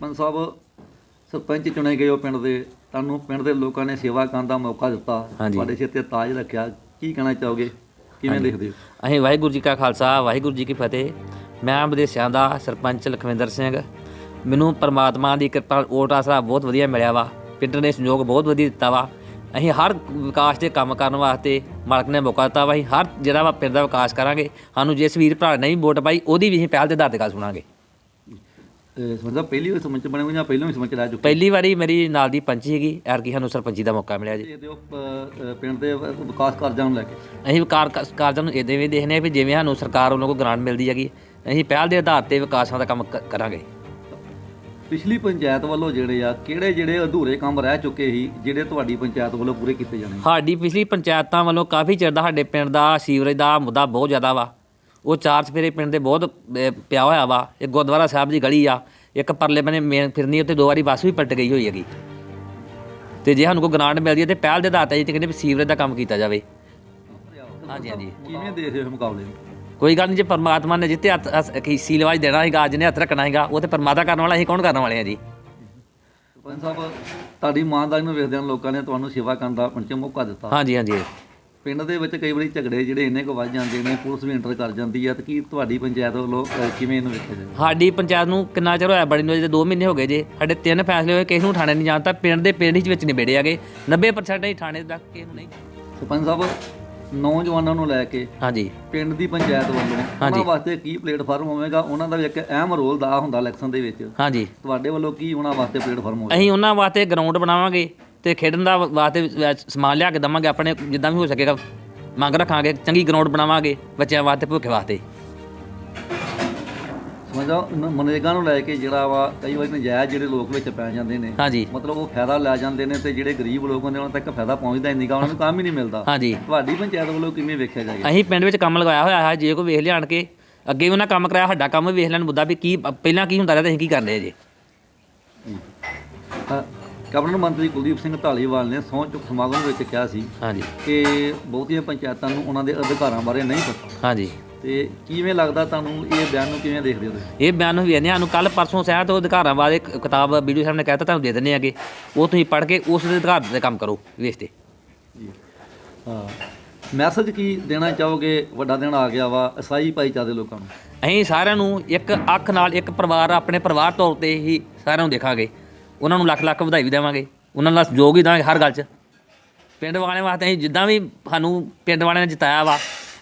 ਸਾਹਿਬ ਸਰਪੰਚ ਚੁਣੇ ਗਏ ਹੋ ਪਿੰਡ ਦੇ ਤੁਹਾਨੂੰ ਪਿੰਡ ਦੇ ਲੋਕਾਂ ਨੇ ਸੇਵਾ ਕਰਨ ਦਾ ਮੌਕਾ ਦਿੱਤਾ ਹਾਂਜੀ। ਤੁਹਾਡੇ ਸਿਰ ਤੇ ਤਾਜ ਰੱਖਿਆ ਕੀ ਕਹਿਣਾ ਚਾਹੋਗੇ? ਕਿਵੇਂ ਦੇਖਦੇ ਹੋ? ਅਸੀਂ ਵਾਹਿਗੁਰੂ ਜੀ ਕਾ ਖਾਲਸਾ ਵਾਹਿਗੁਰੂ ਜੀ ਕੀ ਫਤਿਹ। ਮੈਂ ਵਿਦੇਸ਼ਾਂ ਦਾ ਸਰਪੰਚ ਲਖਵਿੰਦਰ ਸਿੰਘ। ਮੈਨੂੰ ਪਰਮਾਤਮਾ ਦੀ ਕਿਰਪਾ ਓਟ ਆਸਰਾ ਬਹੁਤ ਵਧੀਆ ਮਿਲਿਆ ਵਾ। ਪਿੰਡ ਨੇ ਸੰਯੋਗ ਬਹੁਤ ਵਧੀਆ ਦਿੱਤਾ ਵਾ। ਅਸੀਂ ਹਰ ਵਿਕਾਸ ਦੇ ਕੰਮ ਕਰਨ ਵਾਸਤੇ ਮਾਲਕ ਨੇ ਮੌਕਾ ਦਿੱਤਾ ਵਾ। ਅਸੀਂ ਹਰ ਜਿਹੜਾ ਵਾ ਪਿੰਡ ਦਾ ਵਿਕਾਸ ਕਰਾਂਗੇ। ਸਾਨੂੰ ਜਿਸ ਵੀਰ ਭਰਾ ਨੇ ਨਹੀਂ ਵੋਟ ਪਾਈ ਉਹਦੀ ਵੀ ਅਸੀਂ ਪਹਿਲ ਦੇ ਆਧਾਰ ਤੇ ਗੱਲ ਸੁਣਾਂਗੇ। ਸਮਝਦਾ ਪਹਿਲੀ ਵਾਰ ਸਰਪੰਚ ਬਣੇ ਹੋ ਜਾਂ ਪਹਿਲਾਂ ਵੀ ਸਰਪੰਚ ਰਹਿ ਚੁੱਕੇ? ਪਹਿਲੀ ਵਾਰੀ ਮੇਰੀ ਨਾਲ ਦੀ ਪੰਚੀ ਹੈਗੀ ਐਰਕੀ ਸਾਨੂੰ ਸਰਪੰਚੀ ਦਾ ਮੌਕਾ ਮਿਲਿਆ ਜੀ। ਦੇਖਦੇ ਹੋ ਅ, ਅ, ਪਿੰਡ ਦੇ ਵਿਕਾਸ ਕਾਰਜਾਂ ਨੂੰ ਲੈ ਕੇ? ਅਸੀਂ ਕਾਰ ਕਾਰਜਾਂ ਨੂੰ ਇਹਦੇ ਵੀ ਦੇਖਨੇ ਆ ਵੀ ਜਿਵੇਂ ਸਾਨੂੰ ਸਰਕਾਰ ਵੱਲੋਂ ਕੋਈ ਗ੍ਰਾਂਟ ਮਿਲਦੀ ਹੈਗੀ ਅਸੀਂ ਪਹਿਲ ਦੇ ਆਧਾਰ ਤੇ ਵਿਕਾਸਾਂ ਦਾ ਕੰਮ ਕ- ਕਰਾਂਗੇ। ਪਿਛਲੀ ਪੰਚਾਇਤ ਵੱਲੋਂ ਜਿਹੜੇ ਆ ਕਿਹੜੇ ਜਿਹੜੇ ਅਧੂਰੇ ਕੰਮ ਰਹਿ ਚੁੱਕੇ ਸੀ ਜਿਹੜੇ ਤੁਹਾਡੀ ਪੰਚਾਇਤ ਵੱਲੋਂ ਪੂਰੇ ਕੀਤੇ ਜਾਣੇ? ਸਾਡੀ ਪਿਛਲੀ ਪੰਚਾਇਤਾਂ ਵੱਲੋਂ ਕਾਫੀ ਚਿਰ ਦਾ ਸਾਡੇ ਪਿੰਡ ਦਾ ਸੀਵਰੇਜ ਦਾ ਮੁੱਦਾ ਬਹੁਤ ਜ਼ਿਆਦਾ ਵਾ। ਉਹ ਚਾਰ ਚਫੇਰੇ ਪਿੰਡ ਦੇ ਬਹੁਤ ਪਿਆ ਹੋਇਆ ਵਾ। ਇੱਕ ਗੁਰਦੁਆਰਾ ਸਾਹਿਬ ਦੀ ਗਲੀ ਆ। ਇੱਕ ਪਰਲੇ ਬੰਨੇ ਮੇਨ ਫਿਰਨੀ ਉੱਤੇ ਦੋ ਵਾਰੀ ਬੱਸ ਵੀ ਪਲਟ ਗਈ ਹੋਈ ਹੈਗੀ। ਤੇ ਜੇ ਸਾਨੂੰ ਕੋਈ ਗ੍ਰਾਂਟ ਮਿਲਦੀ ਹੈ ਤੇ ਪਹਿਲ ਦੇ ਆਧਾਰ ਤੇ ਅਸੀਂ ਤੇ ਕਹਿੰਦੇ ਵੀ ਸੀਵਰੇਜ ਦਾ ਕੰਮ ਕੀਤਾ ਜਾਵੇ। ਹਾਂਜੀ ਹਾਂਜੀ। ਕਿਵੇਂ ਦੇਖਦੇ ਹੋ ਮੁਕਾਬਲੇ ਨੂੰ? ਕੋਈ ਗੱਲ ਨਹੀਂ ਜੇ ਪਰਮਾਤਮਾ ਨੇ ਜਿੱਤੇ ਕੀ ਸੀਲਵਾਜ ਦੇਣਾ ਹੈਗਾ ਅੱਜ ਨੇ ਹੱਥ ਰੱਖਣਾ ਹੈਗਾ ਉਹ ਤੇ ਪਰਮਾਤਮਾ ਕਰਨ ਵਾਲਾ ਅਸੀਂ ਕੌਣ ਕਰਨ ਵਾਲੇ ਆ ਜੀ? ਸਰਪੰਚ ਸਾਹਿਬ ਤੁਹਾਡੀ ਇਮਾਨਦਾਰੀ ਨੂੰ ਵੇਖਦਿਆਂ ਲੋਕਾਂ ਨੇ ਤੁਹਾਨੂੰ ਸੇਵਾ ਕਰਨ ਦਾ ਪੰਚ ਮੌਕਾ ਦਿੱਤਾ। ਹਾਂਜੀ ਹਾਂਜੀ। ਪਿੰਡ ਦੇ ਵਿੱਚ ਕਈ ਵਾਰੀ ਝਗੜੇ ਜਿਹੜੇ ਇੰਨੇ ਕੁ ਵੱਧ ਜਾਂਦੇ ਨੇ ਪੁਲਿਸ ਵੀ ਇੰਟਰ ਕਰ ਜਾਂਦੀ ਹੈ ਤੇ ਕੀ ਤੁਹਾਡੀ ਪੰਚਾਇਤ ਵੱਲੋਂ ਕਿਵੇਂ ਇਹਨੂੰ ਵੇਖਿਆ ਜਾਵੇ? ਸਾਡੀ ਪੰਚਾਇਤ ਨੂੰ ਕਿੰਨਾ ਚਿਰ ਹੋਇਆ ਬੜੀ ਨੂੰ ਜੇ 2 ਮਹੀਨੇ ਹੋ ਗਏ ਜੇ ਸਾਡੇ ਤਿੰਨ ਫੈਸਲੇ ਹੋਏ ਕਿਸੇ ਨੂੰ ਥਾਣੇ ਨਹੀਂ ਜਾਣਤਾ ਪਿੰਡ ਦੇ ਪਿੰਡ ਹੀ ਵਿੱਚ ਨਿਬੇੜੇ ਹੈਗੇ 90% ਹੀ ਥਾਣੇ ਤੱਕ ਕਿਸੇ ਨੂੰ ਨਹੀਂ। ਸਰਪੰਚ ਸਾਹਿਬ ਨੌਜਵਾਨਾਂ ਨੂੰ ਲੈ ਕੇ ਹਾਂਜੀ। ਪਿੰਡ ਦੀ ਪੰਚਾਇਤ ਵੱਲੋਂ। ਉਹਨਾਂ ਵਾਸਤੇ ਕੀ ਪਲੇਟਫਾਰਮ ਹੋਵੇਗਾ? ਉਹਨਾਂ ਦਾ ਵੀ ਇੱਕ ਅਹਿਮ ਰੋਲ ਦਾ ਹੁੰਦਾ ਇਲੈਕਸ਼ਨ ਦੇ ਵਿੱਚ। ਹਾਂਜੀ। ਤੁਹਾਡੇ ਵੱਲੋਂ ਕੀ ਉਹਨਾਂ ਵਾਸਤੇ ਪਲੇਟਫਾਰਮ ਹੋਵੇਗਾ? ਅਸੀਂ ਉਹਨਾਂ ਵਾਸਤੇ ਗਰਾਊਂਡ ਬਣਾਵਾਂਗੇ। ਤੇ ਖੇਡਣ ਦਾ ਵਾਸਤੇ ਸਮਾਨ ਲਿਆ ਕੇ ਦਵਾਂਗੇ ਆਪਣੇ ਜਿੱਦਾਂ ਵੀ ਹੋ ਸਕੇਗਾ। ਮੰਗ ਰੱਖਾਂਗੇ ਚੰਗੀ ਗਰਾਊਂਡ ਬਣਾਵਾਂਗੇ ਬੱਚਿਆਂ ਵਾਸਤੇ ਭੁੱਖ ਵਾਸਤੇ। ਸਮਝੋ ਮਨਰੇਗਾ ਨੂੰ ਲੈ ਕੇ ਜਿਹੜਾ ਵਾ ਕਈ ਵਾਰੀ ਨਜਾਇਜ਼ ਜਿਹੜੇ ਲੋਕ ਵਿੱਚ ਪੈ ਜਾਂਦੇ ਨੇ ਹਾਂਜੀ। ਮਤਲਬ ਉਹ ਫਾਇਦਾ ਲੈ ਜਾਂਦੇ ਨੇ ਤੇ ਜਿਹੜੇ ਗਰੀਬ ਲੋਕ ਹੁੰਦੇ ਉਹਨਾਂ ਤੱਕ ਫਾਇਦਾ ਪਹੁੰਚਦਾ ਨਹੀਂਗਾ ਉਹਨਾਂ ਨੂੰ ਕੰਮ ਹੀ ਨਹੀਂ ਮਿਲਦਾ। ਹਾਂਜੀ। ਤੁਹਾਡੀ ਪੰਚਾਇਤ ਵੱਲੋਂ ਕਿਵੇਂ ਵੇਖਿਆ ਜਾਏਗਾ? ਅਸੀਂ ਪਿੰਡ ਵਿੱਚ ਕੰਮ ਲਗਾਇਆ ਹੋਇਆ ਹੈ ਜੇ ਕੋਈ ਵੇਖ ਲਿਆਣ ਕੇ ਅੱਗੇ ਵੀ ਉਹਨਾਂ ਕੰਮ ਕਰਾਇਆ ਸਾਡਾ ਕੰਮ ਵੀ ਵੇਖ ਲੈਣ ਮੁੱਦਾ ਵੀ ਕੀ ਪਹਿਲਾਂ ਕੀ ਹੁੰਦਾ ਰਿਹਾ ਤੇ ਅਸੀਂ ਕੀ ਕਰ ਰਹੇ ਜੀ। ਕੈਬਨਿਟ ਮੰਤਰੀ ਕੁਲਦੀਪ ਸਿੰਘ ਢਾਲੀਵਾਲ ਨੇ ਸਹੁੰ ਚੁੱਕ ਸਮਾਗਮ ਵਿੱਚ ਕਿਹਾ ਸੀ ਹਾਂਜੀ। ਕਿ ਬਹੁਤੀਆਂ ਪੰਚਾਇਤਾਂ ਨੂੰ ਉਹਨਾਂ ਦੇ ਅਧਿਕਾਰਾਂ ਬਾਰੇ ਨਹੀਂ ਪਤਾ। ਹਾਂਜੀ। ਤੇ ਕਿਵੇਂ ਲੱਗਦਾ ਤੁਹਾਨੂੰ ਇਹ ਬਿਆਨ ਨੂੰ ਕਿਵੇਂ ਦੇਖਦੇ ਹੋ ਤੁਸੀਂ? ਇਹ ਬਿਆਨ ਵੀ ਇਹਨੇ ਸਾਨੂੰ ਕੱਲ ਪਰਸੋਂ ਸਹਿਤ ਤੋਂ ਅਧਿਕਾਰਾਂ ਬਾਰੇ ਕ- ਕਿਤਾਬ ਵੀਡੀਓ ਸਾਹਿਬ ਨੇ ਕਹਿਤਾ ਤੁਹਾਨੂੰ ਦੇ ਦਿੰਦੇ ਆਗੇ ਉਹ ਤੁਸੀਂ ਪੜ੍ਹ ਕੇ ਉਸ ਦੇ ਅਧਿਕਾਰ ਤੇ ਕੰਮ ਕਰੋ ਵੇਖ ਤੇ। ਹਾਂ। ਮੈਸੇਜ ਕੀ ਦੇਣਾ ਚਾਹੋਗੇ? ਵੱਡਾ ਦਿਨ ਆ ਗਿਆ ਵਾ ਈਸਾਈ ਭਾਈਚਾਰੇ ਦੇ ਲੋਕਾਂ ਨੂੰ। ਅਸੀਂ ਸਾਰਿਆਂ ਨੂੰ ਇੱਕ ਅੱਖ ਨਾਲ ਇੱਕ ਪਰਿਵਾਰ ਆਪਣੇ ਪਰਿਵਾਰ ਤੌਰ ਤੇ ਹੀ ਸਾਰਿਆਂ ਨੂੰ ਦੇਖਾਂਗੇ। ਉਹਨਾਂ ਨੂੰ ਲੱਖ ਲੱਖ ਵਧਾਈ ਵੀ ਦੇਵਾਂਗੇ। ਉਹਨਾਂ ਨਾਲ ਸਹਿਯੋਗ ਹੀ ਦਾਂਗੇ ਹਰ ਗੱਲ 'ਚ। ਪਿੰਡ ਵਾਲਿਆਂ ਵਾਸਤੇ ਅਸੀਂ ਜਿੱਦਾਂ ਵੀ ਸਾਨੂੰ ਪਿੰਡ ਵਾਲਿਆਂ ਨੇ ਜਿਤਾਇਆ ਵਾ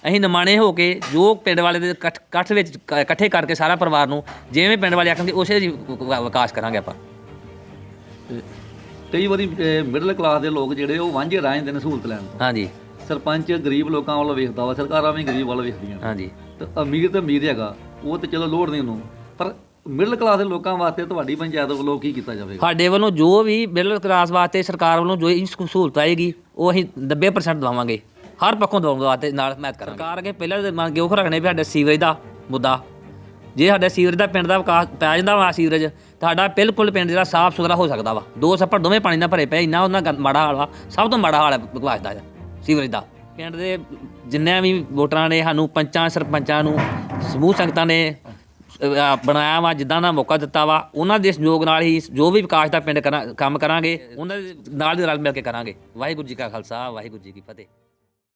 ਅਸੀਂ ਨਿਮਾਣੇ ਹੋ ਕੇ ਜੋ ਪਿੰਡ ਵਾਲੇ ਦੇ ਇਕੱਠ ਇਕੱਠ ਵਿੱਚ ਇਕੱਠੇ ਕਰਕੇ ਸਾਰਾ ਪਰਿਵਾਰ ਨੂੰ ਜਿਵੇਂ ਪਿੰਡ ਵਾਲੇ ਆਖਣਗੇ ਉਸੇ ਵਿਕਾਸ ਕਰਾਂਗੇ ਆਪਾਂ। ਕਈ ਵਾਰੀ ਮਿਡਲ ਕਲਾਸ ਦੇ ਲੋਕ ਜਿਹੜੇ ਉਹ ਵਾਂਝੇ ਰਹਿ ਜਾਂਦੇ ਨੇ ਸਹੂਲਤ ਲੈਣ ਤੋਂ। ਹਾਂਜੀ। ਸਰਪੰਚ ਗਰੀਬ ਲੋਕਾਂ ਵੱਲ ਵੇਖਦਾ ਵਾ ਸਰਕਾਰਾਂ ਵੀ ਗਰੀਬ ਵੱਲ ਵੇਖਦੀਆਂ। ਹਾਂਜੀ। ਤੇ ਅਮੀਰ ਤੇ ਅਮੀਰ ਹੈਗਾ ਉਹ ਤੇ ਚਲੋ ਲੋੜ ਨਹੀਂ ਉਹਨੂੰ। ਪਰ ਮਿਡਲ ਕਲਾਸ ਦੇ ਲੋਕਾਂ ਵਾਸਤੇ ਤੁਹਾਡੀ ਪੰਚਾਇਤ ਵੱਲੋਂ ਕੀ ਕੀਤਾ ਜਾਵੇਗਾ? ਸਾਡੇ ਵੱਲੋਂ ਜੋ ਵੀ ਮਿਡਲ ਕਲਾਸ ਵਾਸਤੇ ਸਰਕਾਰ ਵੱਲੋਂ ਜੋ ਇਸ ਸਹੂਲਤ ਆਏਗੀ ਉਹ ਅਸੀਂ 90% ਦਵਾਵਾਂਗੇ ਹਰ ਪੱਖੋਂ ਦਵਾਉਣ ਵਾਸਤੇ ਨਾਲ ਮਿਹਨਤ ਕਰਾਂਗੇ। ਸਰਕਾਰ ਅੱਗੇ ਪਹਿਲਾਂ ਤਾਂ ਮੰਗ ਉਹ ਰੱਖਣੇ ਵੀ ਸਾਡੇ ਸੀਵਰੇਜ ਦਾ ਮੁੱਦਾ। ਜੇ ਸਾਡੇ ਸੀਵਰੇਜ ਦਾ ਪਿੰਡ ਦਾ ਵਿਕਾਸ ਪੈ ਜਾਂਦਾ ਵਾ ਸੀਵਰੇਜ ਤੁਹਾਡਾ ਬਿਲਕੁਲ ਪਿੰਡ ਜਿਹੜਾ ਸਾਫ਼ ਸੁਥਰਾ ਹੋ ਸਕਦਾ ਵਾ। ਦੋ ਛੱਪੜ ਦੋਵੇਂ ਪਾਣੀ ਨਾਲ ਭਰੇ ਪਏ ਇੰਨਾ ਉਹਨਾਂ ਗੰਦ- ਮਾੜਾ ਹਾਲ ਵਾ। ਸਭ ਤੋਂ ਮਾੜਾ ਹਾਲ ਹੈ ਵਿਕਾਸ ਦਾ ਸੀਵਰੇਜ ਦਾ। ਪਿੰਡ ਦੇ ਜਿੰਨਿਆਂ ਵੀ ਵੋਟਰਾਂ ਨੇ ਸਾਨੂੰ ਪੰਚਾਂ ਸਰਪੰਚਾਂ ਨੂੰ ਸਮੂਹ ਸੰਗਤਾਂ ਨੇ ਬਣਾਇਆ ਵਾ, ਜਿੱਦਾਂ ਦਾ ਮੌਕਾ ਦਿੱਤਾ ਵਾ, ਉਹਨਾਂ ਦੇ ਸਹਿਯੋਗ ਨਾਲ ਹੀ ਜੋ ਵੀ ਵਿਕਾਸ ਦਾ ਪਿੰਡ ਕਰਾਂ, ਕੰਮ ਕਰਾਂਗੇ, ਉਹਨਾਂ ਦੇ ਨਾਲ ਹੀ ਰਲ ਮਿਲ ਕੇ ਕਰਾਂਗੇ। ਵਾਹਿਗੁਰੂ ਜੀ ਕਾ ਖਾਲਸਾ, ਵਾਹਿਗੁਰੂ ਜੀ ਕੀ ਫਤਿਹ।